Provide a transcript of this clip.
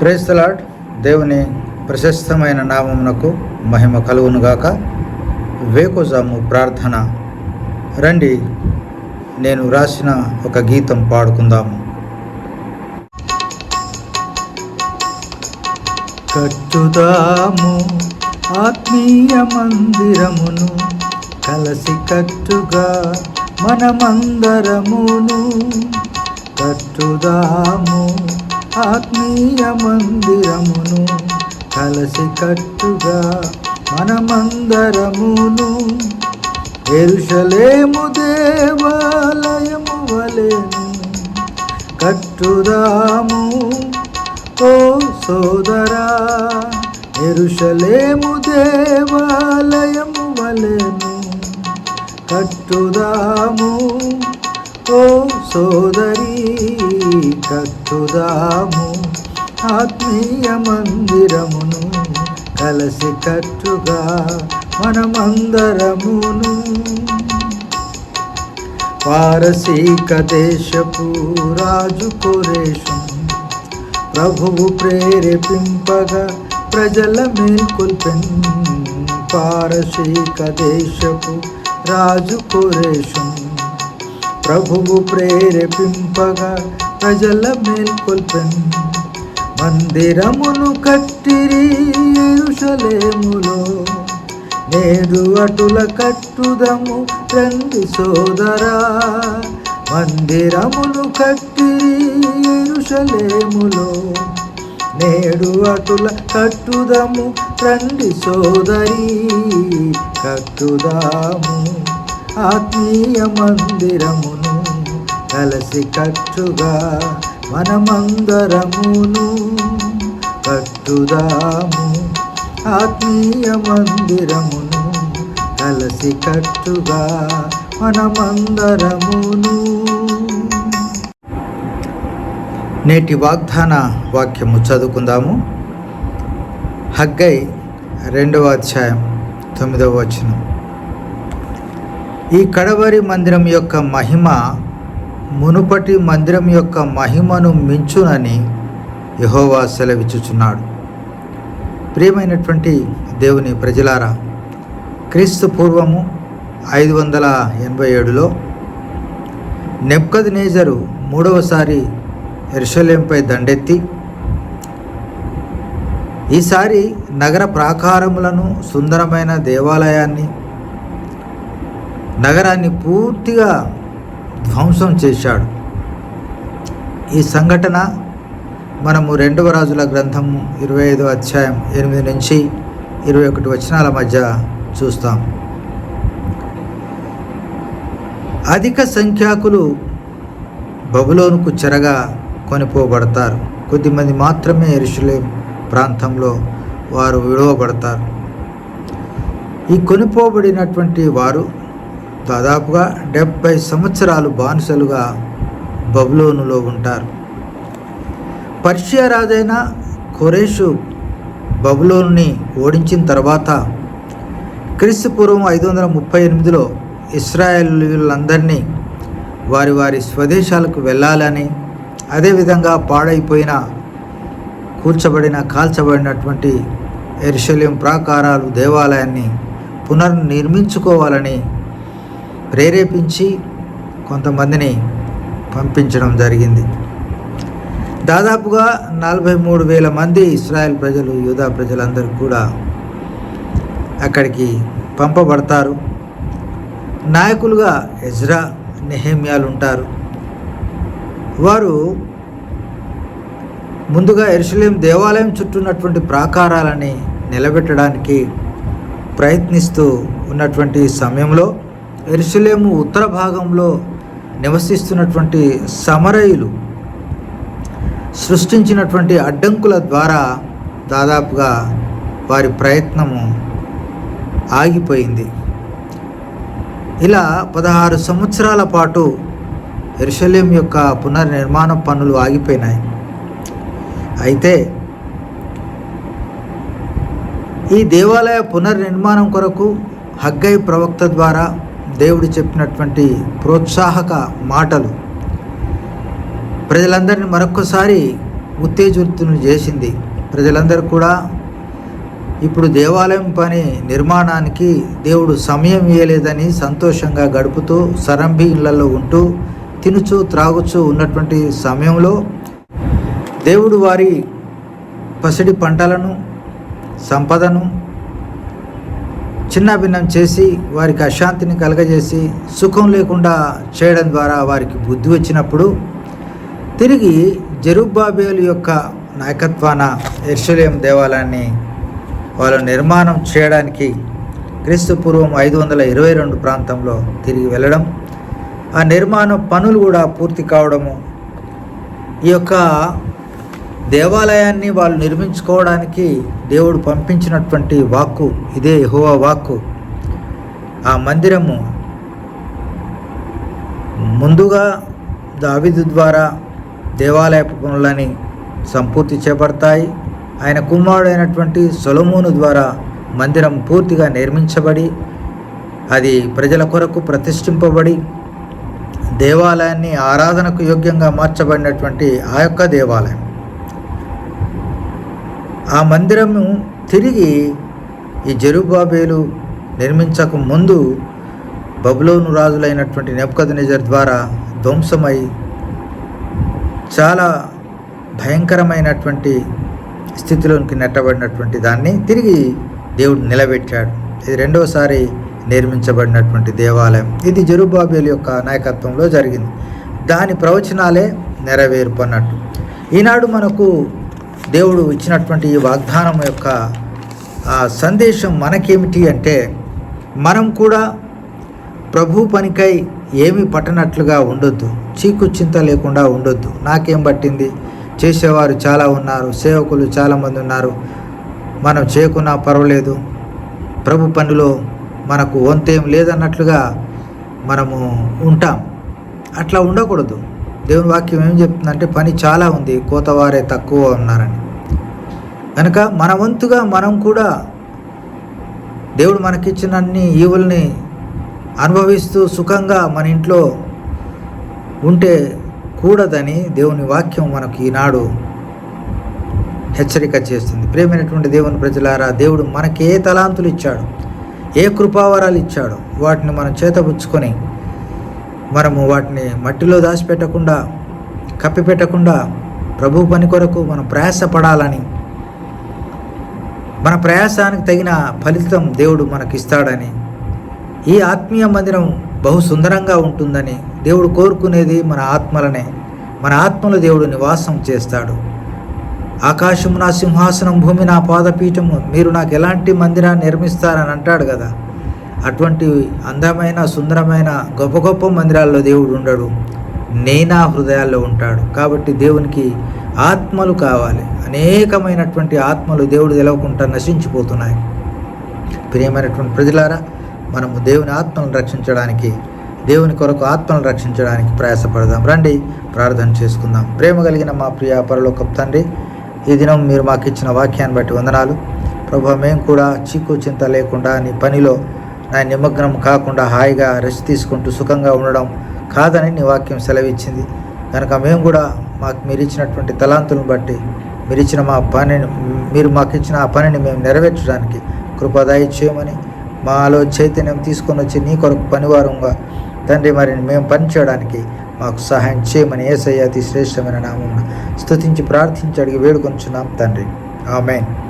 Praise the Lord దేవుని ప్రశస్తమైన నామమునకు మహిమ కలువునుగాక వేకోజాము ప్రార్థన. రండి నేను రాసిన ఒక గీతం పాడుకుందాము. కట్టుదాము ఆత్మీయ మందిరమును కలసి కట్టుగా మనమందరమును. కట్టుదాము ఆత్మీయ మందిరమును కలసి కట్టుగా మనమందరమును ఎరుషలేము దేవాలయము వలెను కట్టుదాము. ఓ సోదరా ఎరుషలేము దేవ కట్టుగా మనమందరమును. పారసీక దేశపు రాజు కొరేషు ప్రభువు ప్రేరేపింపగా ప్రజల మేల్కొల్పెన్. పారసీక దేశపు రాజు కొరేషు ప్రభువు ప్రేరేపింపగా ప్రజల మేల్కొల్పెన్. మందిరమును కట్టిరి ఎరుషలేములో. నేడు అటుల కట్టుదము రండి సోదరా. మందిరమును కట్టిరి ఎరుషలేములో. నేడు అటుల కట్టుదము రండి సోదరి. కట్టుదాము ఆత్మీయ మందిరమును కలసి కట్టుగా. మనమందరమును కట్టుదాము. ఆత్మీయ మందిరమును కలసి కట్టుగా మనమందరమును నేటి వాగ్దాన వాక్యము చదువుకుందాము. హగ్గై రెండవ అధ్యాయం తొమ్మిదవ వచనం. ఈ కడవరి మందిరం యొక్క మహిమ మునుపటి మందిరం యొక్క మహిమను మించునని యహోవా సెలవిచ్చుచున్నాడు. ప్రియమైనటువంటి దేవుని ప్రజలారా క్రీస్తు పూర్వము ఐదు వందల ఎనభై ఏడులో నెప్కద్ నేజరు మూడవసారి ఎర్షలేంపై దండెత్తి ఈసారి నగర ప్రాకారములను సుందరమైన దేవాలయాన్ని నగరాన్ని పూర్తిగా ధ్వంసం చేశాడు. ఈ సంఘటన మనము రెండవ రాజుల గ్రంథము ఇరవై ఐదో అధ్యాయం ఎనిమిది నుంచి ఇరవై ఒకటి వచనాల మధ్య చూస్తాం. అధిక సంఖ్యాకులు బబులోనుకు చెరగా కొనిపోబడతారు. కొద్దిమంది మాత్రమే ఎరుషులేం ప్రాంతంలో వారు విడవబడతారు. ఈ కొనిపోబడినటువంటి వారు దాదాపుగా డెబ్బై సంవత్సరాలు బానిసలుగా బబులోనులో ఉంటారు. పర్షియా రాజైన కొరేషు బబులోనుని ఓడించిన తర్వాత క్రీస్తు పూర్వం ఐదు వందల ముప్పై ఎనిమిదిలో ఇస్రాయేలీలందరినీ వారి వారి స్వదేశాలకు వెళ్ళాలని అదేవిధంగా పాడైపోయిన కూర్చబడిన కాల్చబడినటువంటి ఎరుషల్యం ప్రాకారాలు దేవాలయాన్ని పునర్నిర్మించుకోవాలని ప్రేరేపించి కొంతమందిని పంపించడం జరిగింది. దాదాపుగా నలభై మూడు వేల మంది ఇస్రాయెల్ ప్రజలు యూదా ప్రజలందరూ కూడా అక్కడికి పంపబడతారు. నాయకులుగా ఎజ్రా నెహేమ్యాలు ఉంటారు. వారు ముందుగా ఎరుసలేం దేవాలయం చుట్టూ ఉన్నటువంటి ప్రాకారాలని నిలబెట్టడానికి ప్రయత్నిస్తూ ఉన్నటువంటి సమయంలో ఎరుసలేము ఉత్తర భాగంలో నివసిస్తున్నటువంటి సమరయులు సృష్టించినటువంటి అడ్డంకుల ద్వారా దాదాపుగా వారి ప్రయత్నము ఆగిపోయింది. ఇలా పదహారు సంవత్సరాల పాటు ఎరుషలేం యొక్క పునర్నిర్మాణ పనులు ఆగిపోయినాయి. అయితే ఈ దేవాలయ పునర్నిర్మాణం కొరకు హగ్గై ప్రవక్త ద్వారా దేవుడు చెప్పినటువంటి ప్రోత్సాహక మాటలు. ప్రజలందరినీ మరొకసారి ఉత్తేజితులు చేసింది. ప్రజలందరూ కూడా ఇప్పుడు దేవాలయం పని నిర్మాణానికి దేవుడు సమయం ఇవ్వలేదని సంతోషంగా గడుపుతూ సరంభి ఇళ్ళలో ఉంటూ తినుచు త్రాగుచు ఉన్నటువంటి సమయంలో దేవుడు వారి పసిడి పంటలను సంపదను చిన్నాభిన్నం చేసి వారికి అశాంతిని కలగజేసి సుఖం లేకుండా చేయడం ద్వారా వారికి బుద్ధి వచ్చినప్పుడు తిరిగి జెరుబ్బాబేలు యొక్క నాయకత్వాన ఎర్షలేం దేవాలయాన్ని వాళ్ళు నిర్మాణం చేయడానికి క్రీస్తు పూర్వం ఐదు వందల ఇరవై రెండు ప్రాంతంలో తిరిగి వెళ్ళడం ఆ నిర్మాణ పనులు కూడా పూర్తి కావడము ఈ యొక్క దేవాలయాన్ని వాళ్ళు నిర్మించుకోవడానికి దేవుడు పంపించినటువంటి వాక్కు ఇదే యహోవా వాక్కు. ఆ మందిరము ముందుగా దావిదు ద్వారా దేవాలయ పనులని సంపూర్తి చేపడతాయి. ఆయన కుమారుడైనటువంటి సొలమూను ద్వారా మందిరం పూర్తిగా నిర్మించబడి అది ప్రజల కొరకు ప్రతిష్ఠింపబడి దేవాలయాన్ని ఆరాధనకు యోగ్యంగా మార్చబడినటువంటి ఆ యొక్క దేవాలయం. ఆ మందిరము తిరిగి ఈ జెరుబాబేలు నిర్మించక ముందు బబులోను రాజులైనటువంటి నెప్కద్ ద్వారా ధ్వంసమై చాలా భయంకరమైనటువంటి స్థితిలోనికి నెట్టబడినటువంటి దాన్ని తిరిగి దేవుడు నిలబెట్టాడు. ఇది రెండవసారి నిర్మించబడినటువంటి దేవాలయం. ఇది జెరుబాబేలు యొక్క నాయకత్వంలో జరిగింది. దాని ప్రవచనాలే నెరవేర్పు అన్నట్టు ఈనాడు మనకు దేవుడు ఇచ్చినటువంటి ఈ వాగ్దానం యొక్క సందేశం మనకేమిటి అంటే మనం కూడా ప్రభు పనికై ఏమి పట్టనట్లుగా ఉండొద్దు చీకు చింత లేకుండా ఉండొద్దు. నాకేం పట్టింది? చేసేవారు చాలా ఉన్నారు సేవకులు చాలామంది ఉన్నారు. మనం చేయకున్నా పర్వాలేదు. ప్రభు పనిలో మనకు వంతేం లేదన్నట్లుగా మనము ఉంటాం. అట్లా ఉండకూడదు. దేవుని వాక్యం ఏం చెప్తుందంటే పని చాలా ఉంది కోతవారే తక్కువ ఉన్నారని. కనుక మన వంతుగా మనం కూడా దేవుడు మనకిచ్చిన అన్ని ఈవుల్ని అనుభవిస్తూ సుఖంగా మన ఇంట్లో ఉంటే కూడదని దేవుని వాక్యం మనకు ఈనాడు హెచ్చరిక చేస్తుంది. ప్రేమైనటువంటి దేవుని ప్రజలారా దేవుడు మనకి ఏ తలాంతులు ఇచ్చాడు ఏ కృపావరాలు ఇచ్చాడు వాటిని మనం చేతపుచ్చుకొని మనము వాటిని మట్టిలో దాచిపెట్టకుండా కప్పిపెట్టకుండా ప్రభు పని కొరకు మనం ప్రయాసపడాలని మన ప్రయాసానికి తగిన ఫలితం దేవుడు మనకిస్తాడని ఈ ఆత్మీయ మందిరం బహు సుందరంగా ఉంటుందని దేవుడు కోరుకునేది మన ఆత్మలనే. మన ఆత్మలో దేవుడు నివాసం చేస్తాడు. ఆకాశము నా సింహాసనం భూమి నా పాదపీఠము మీరు నాకు ఎలాంటి మందిరాన్ని నిర్మిస్తారని అంటాడు కదా. అటువంటి అందమైన సుందరమైన గొప్ప గొప్ప మందిరాల్లో దేవుడు ఉండడు. నేనా హృదయాల్లో ఉంటాడు. కాబట్టి దేవునికి ఆత్మలు కావాలి. అనేకమైనటువంటి ఆత్మలు దేవుడు తెలవకుండా నశించిపోతున్నాయి. ప్రియమైనటువంటి ప్రజలారా మనము దేవుని ఆత్మలను రక్షించడానికి దేవుని కొరకు ఆత్మలను రక్షించడానికి ప్రయాసపడదాం. రండి ప్రార్థన చేసుకుందాం. ప్రేమ కలిగిన మా ప్రియ పరలోకపు తండ్రి ఈ దినం మీరు మాకు ఇచ్చిన వాక్యాన్ని బట్టి వందనాలు. ప్రభా మేము కూడా చీకు చింత లేకుండా నీ పనిలో నా నిమగ్నం కాకుండా హాయిగా రెస్ట్ తీసుకుంటూ సుఖంగా ఉండడం కాదని నీ వాక్యం సెలవిచ్చింది. కనుక మేము కూడా మాకు మీరు ఇచ్చినటువంటి తలాంతులను బట్టి మీరు ఇచ్చిన మా పనిని మీరు మాకు ఇచ్చిన ఆ పనిని మేము నెరవేర్చడానికి కృపదాయి చేయమని మాలో చైతన్యం తీసుకొని వచ్చి నీ కొరకు పనివారంగా తండ్రి మరి మేము పనిచేయడానికి మాకు సహాయం చేయమని ఏసయ్య అతి శ్రేష్టమైన నామం స్తుతించి ప్రార్థించి అడిగి వేడుకొంచున్నాం తండ్రి. ఆమెన్.